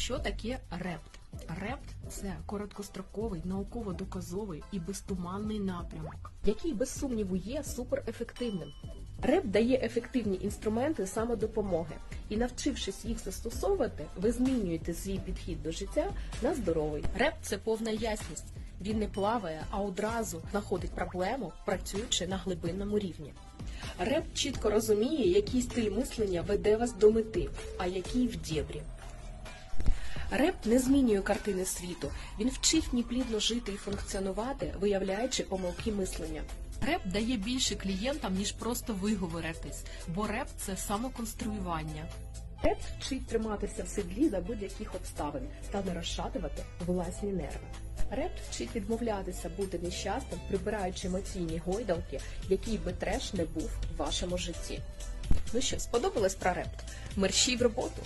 Що таке репт? Репт це короткостроковий, науково-доказовий і безтуманний напрямок, який без сумніву є суперефективним. Реп дає ефективні інструменти самодопомоги, і навчившись їх застосовувати, ви змінюєте свій підхід до життя на здоровий. Реп це повна ясність. Він не плаває, а одразу знаходить проблему, працюючи на глибинному рівні. Реп чітко розуміє, який стиль мислення веде вас до мети, а який в дєбрі. Реп не змінює картини світу. Він вчить неплідно жити і функціонувати, виявляючи помилки мислення. Реп дає більше клієнтам, ніж просто виговоритись, бо реп це самоконструювання. Реп вчить триматися в седлі за будь-яких обставин та не розшатувати власні нерви. Реп вчить відмовлятися бути нещасним, прибираючи емоційні гойдалки, який би треш не був в вашому житті. Ну що, сподобалось про репт? Мерщій в роботу!